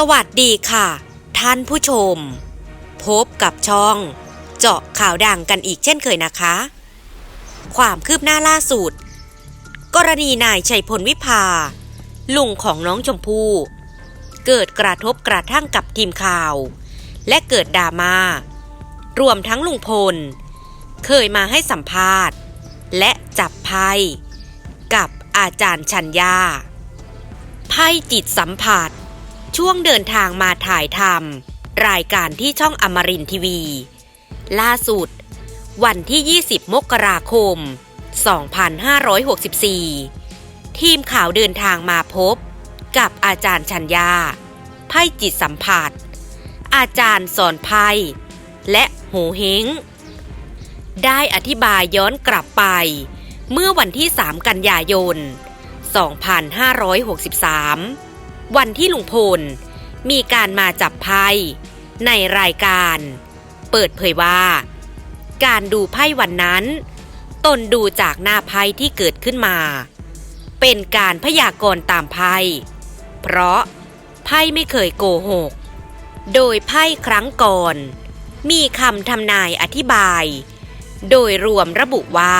สวัสดีค่ะ ท่านผู้ชม พบกับช่อง เจาะข่าวดังกันอีกเช่นเคยนะคะ ความคืบหน้าล่าสุด กรณีนายชัยพลวิภา ลุงของน้องชมพู่เกิดกระทบกระทั่งกับทีมข่าว และเกิดดราม่ารวมทั้งลุงพล เคยมาให้สัมภาษณ์ และจับไพ่กับอาจารย์ชัญญาไพ่จิตสัมผัส ช่วงเดินทางมาถ่ายทำรายการที่ช่องอมรินทีวี ล่าสุด วันที่ 20 มกราคม 2564 ทีมข่าวเดินทางมาพบ กับอาจารย์ชัญญา ไพ่จิตสัมผัส อาจารย์สอนไพ่และโหเฮงได้อธิบายย้อนกลับไป เมื่อวันที่ 3 กันยายน 2563 วันที่ลุงพล มีการมาจับไพ่ในรายการ เปิดเผยว่า การดูไพ่วันนั้น ตนดูจากหน้าไพ่ที่เกิดขึ้นมา เป็นการพยากรณ์ตามไพ่เพราะไพ่ไม่เคยโกหก โดยไพ่ครั้งก่อน มีคำทำนายอธิบาย โดยรวมระบุว่า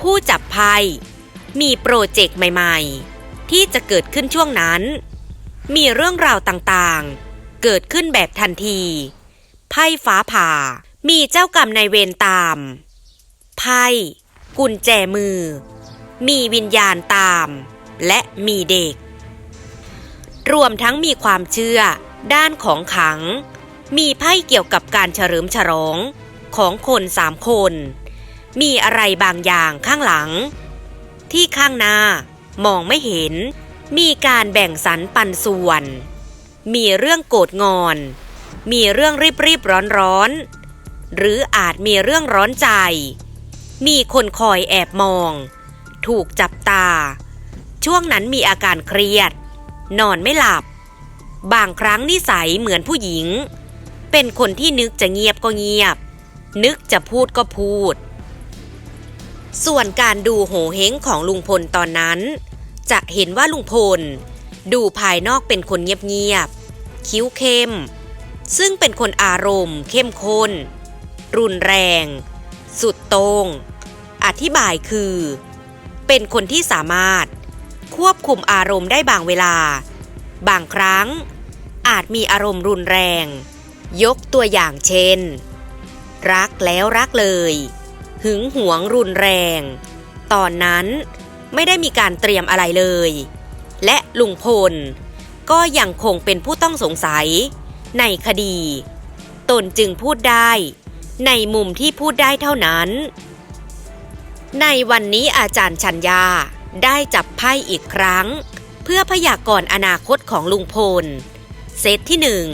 ผู้จับไพ่มีโปรเจกต์ใหม่ ๆ ที่จะเกิดขึ้นช่วงนั้น มีเรื่องราวต่างๆ เกิดขึ้นแบบทันที ไพ่ฟ้าผ่า มีเจ้ากรรมนายเวรตาม ไพ่ กุญแจมือ มีวิญญาณตาม และมีเด็ก รวมทั้งมีความเชื่อ ด้านของขัง มีไพ่เกี่ยวกับการเฉลิมฉลองของคนสามคน มีอะไรบางอย่างข้างหลัง ที่ข้างหน้ามองไม่เห็น มีการแบ่งสรรปันส่วน มีเรื่องโกรธงอน มีเรื่องรีบรีบร้อนร้อน หรืออาจมีเรื่องร้อนใจ มีคนคอยแอบมอง ถูกจับตา ช่วงนั้นมีอาการเครียด นอนไม่หลับ บางครั้งนิสัยเหมือนผู้หญิง เป็นคนที่นึกจะเงียบก็เงียบ นึกจะพูดก็พูด ส่วนการดูโหเฮงของลุงพลตอนนั้น จะเห็นว่าลุงพล ดูภายนอกเป็นคนเงียบๆ คิ้วเข้ม ซึ่งเป็นคนอารมณ์ เข้มข้น รุนแรง สุดโตง่งอธิบายคือ เป็นคนที่สามารถควบคุมอารมณ์ได้บางเวลา บางครั้ง อาจมีอารมณ์รุนแรง ยกตัวอย่างเช่น รักแล้วรักเลย หึงหวงรุนแรง ตอนนั้น ไม่ได้มีการเตรียมอะไรเลย และลุงพล ก็ยังคงเป็นผู้ต้องสงสัย ในคดี ตนจึงพูดได้ ในมุมที่พูดได้เท่านั้น ในวันนี้อาจารย์ชัญญาได้จับไพ่อีกครั้ง เพื่อพยากรณ์อนาคตของลุงพล เซตที่หนึ่ง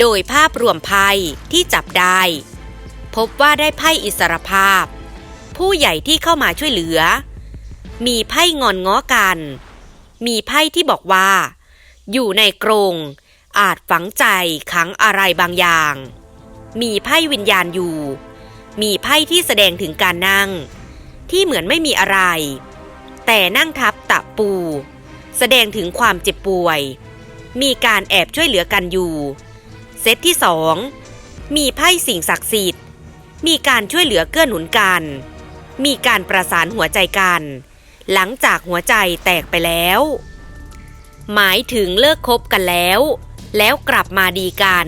โดยภาพรวมไพ่ที่จับได้ พบว่าได้ไพ่อิสรภาพ ผู้ใหญ่ที่เข้ามาช่วยเหลือ มีไพ่งอนง้อกัน มีไพ่ที่บอกว่า อยู่ในกรง อาจฝังใจขังอะไรบางอย่าง มีไพ่วิญญาณอยู่ มีไพ่ที่แสดงถึงการนั่ง ที่เหมือนไม่มีอะไร แต่นั่งทับตะปู แสดงถึงความเจ็บป่วย มีการแอบช่วยเหลือกันอยู่ เซตที่สองมีไพ่สิ่งศักดิ์สิทธิ์ มีการช่วยเหลือเกื้อหนุนกัน มีการประสานหัวใจกัน หลังจากหัวใจแตกไปแล้ว หมายถึงเลิกคบกันแล้ว แล้วกลับมาดีกัน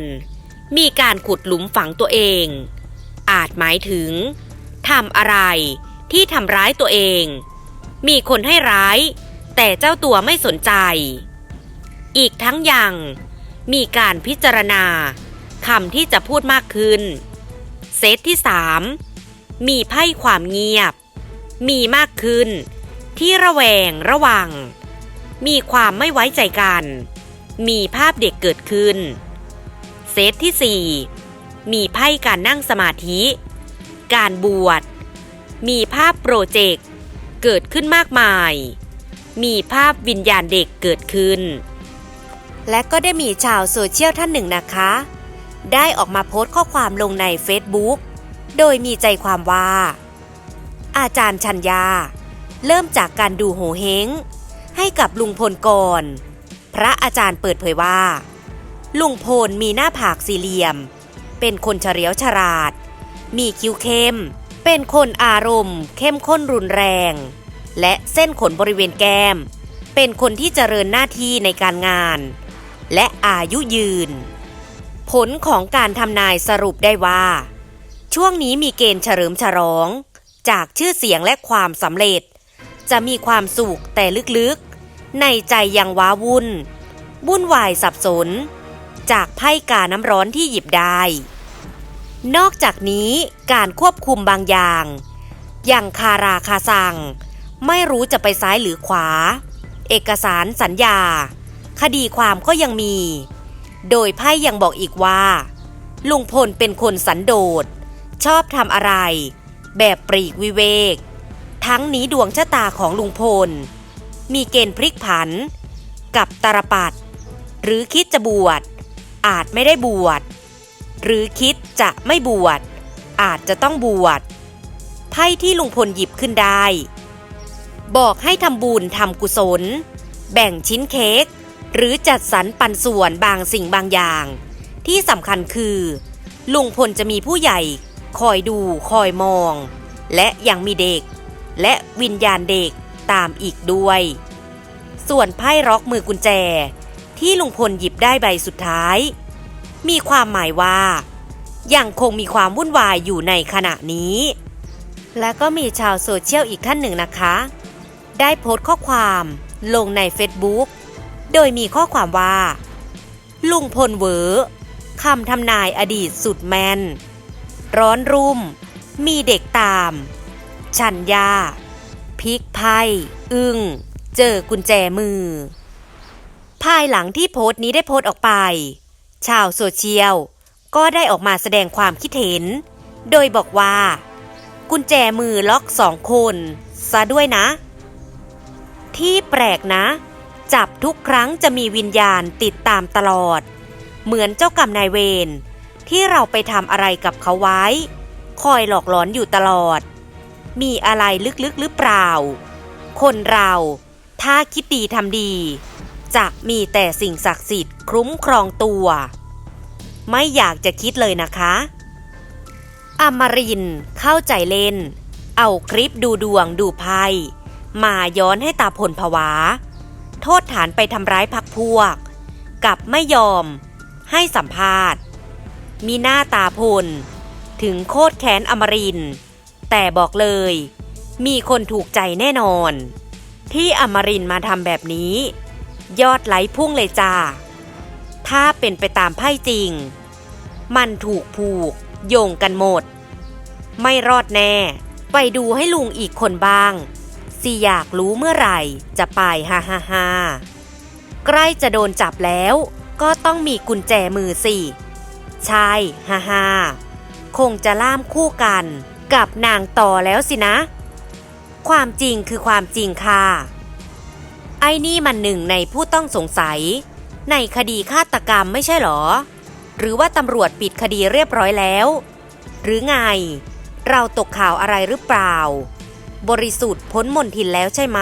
มีการขุดหลุมฝังตัวเอง อาจหมายถึงทำอะไรที่ทำร้ายตัวเอง มีคนให้ร้าย แต่เจ้าตัวไม่สนใจ อีกทั้งยังมีการพิจารณาคำที่จะพูดมากขึ้น เซตที่ 3 มีไพ่ความเงียบ มีมากขึ้น ที่ระแวงระวัง มีความไม่ไว้ใจกัน มีภาพเด็กเกิดขึ้น เซตที่ 4 มีไพ่การนั่งสมาธิ การบวช มีภาพโปรเจกต์ เกิดขึ้นมากมาย มีภาพวิญญาณเด็กเกิดขึ้น และก็ได้มีชาวโซเชียลท่านหนึ่งนะคะ ได้ออกมาโพสต์ข้อความลงใน Facebook โดยมีใจความว่า อาจารย์ชัญญา เริ่มจากการดูโหเฮงให้กับลุงพลก่อน พระอาจารย์เปิดเผยว่า ลุงพลมีหน้าผากสี่เหลี่ยม เป็นคนเฉลียวฉลาด มีคิ้วเข้ม เป็นคนอารมณ์ เข้มข้นรุนแรง และเส้นขนบริเวณแก้ม เป็นคนที่เจริญหน้าที่ในการงาน และอายุยืน ผลของการทำนายสรุปได้ว่า ช่วงนี้มีเกณฑ์เฉลิมฉลอง จากชื่อเสียงและความสำเร็จ จะมีความสุขแต่ลึกๆ ในใจยังว้าวุ่น วุ่นวายสับสน จากไพ่กาน้ำร้อนที่หยิบได้ นอกจากนี้การควบคุมบางอย่าง อย่างคาราคาซังไม่รู้จะไปซ้ายหรือขวา เอกสารสัญญา คดีความก็ยังมี โดยไพ่ยังบอกอีกว่า ลุงพลเป็นคนสันโดษ ชอบทำอะไร แบบปรีกวิเวก ทั้งนี้ดวงชะตาของลุงพล มีเกณฑ์พลิกผัน กับตรปัดหรือคิดจะบวช อาจไม่ได้บวช หรือคิดจะไม่บวช อาจจะต้องบวชไพ่ที่ลุงพลหยิบขึ้นได้ บอกให้ทำบุญทำกุศล แบ่งชิ้นเค้กหรือจัดสรรปันส่วนบางสิ่งบางอย่าง ที่สำคัญคือลุงพลจะมีผู้ใหญ่ คอยดูคอยมอง และยังมีเด็ก และวิญญาณเด็กตามอีกด้วย ส่วนไพ่ร็อกมือกุญแจ ที่ลุงพลหยิบได้ใบสุดท้าย มีความหมายว่า ยังคงมีความวุ่นวายอยู่ในขณะนี้ และก็มีชาวโซเชียลอีกท่านหนึ่งนะคะ ได้โพสต์ข้อความลงใน Facebook โดยมีข้อความว่า ลุงพลเหวอคำทำนายอดีตสุดแมนร้อนรุ่ม มีเด็กตาม ชันยาพิกไพ่อึ้ง เจอกุญแจมือ ภายหลังที่โพสต์นี้ได้โพสต์ออกไป ชาวโซเชียล ก็ได้ออกมาแสดงความคิดเห็น โดยบอกว่า กุญแจมือล็อกสองคน ซะด้วยนะ ที่แปลกนะ จับทุกครั้งจะมีวิญญาณติดตามตลอด เหมือนเจ้ากรรมนายเวรที่เราไปทำอะไรกับเขาไว้ คอยหลอกหลอนอยู่ตลอด มีอะไรลึกๆหรือเปล่า คนเราถ้าคิดดีทำดีจะมีแต่สิ่งศักดิ์สิทธิ์คุ้มครองตัว ไม่อยากจะคิดเลยนะคะอมรินเข้าใจเล่น เอาคลิปดูดวงดูไพ่มาย้อนให้ตาผลผวา โทษฐานไปทำร้ายพักพวก กับไม่ยอม ให้สัมภาษณ์ มีหน้าตาพล ถึงโคตรแค้นอมรินทร์ แต่บอกเลย มีคนถูกใจแน่นอน ที่อมรินมาทำแบบนี้ ยอดไหลพุ่งเลยจ้า ถ้าเป็นไปตามไพ่จริง มันถูกผูก โยงกันหมด ไม่รอดแน่ ไปดูให้ลุงอีกคนบ้าง สิอยากรู้เมื่อไหร่ จะไปฮ่าฮ่าฮ่าใกล้จะโดนจับแล้วก็ต้องมีกุญแจมือสิ ใช่ฮ่าฮ่าคงจะล่ามคู่กัน กับนางต่อแล้วสินะ ความจริงคือความจริงค่ะ ไอ้นี่มันหนึ่งในผู้ต้องสงสัย ในคดีฆาตกรรมไม่ใช่หรอ หรือว่าตำรวจปิดคดีเรียบร้อยแล้ว หรือไง เราตกข่าวอะไรหรือเปล่า บริสุทธิ์พ้นมนทินแล้วใช่ไหม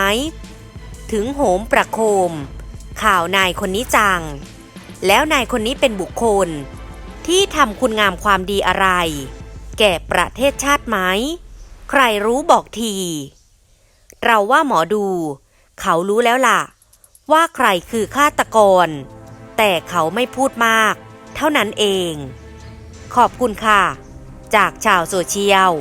ถึงโหมประโคม ข่าวนายคนนี้จัง แล้วนายคนนี้เป็นบุคคล ที่ทำคุณงามความดีอะไร แก่ประเทศชาติไหม ใครรู้บอกที เราว่าหมอดู เขารู้แล้วล่ะ ว่าใครคือฆาตกร แต่เขาไม่พูดมาก เท่านั้นเอง ขอบคุณค่ะ จากชาวโซเชียล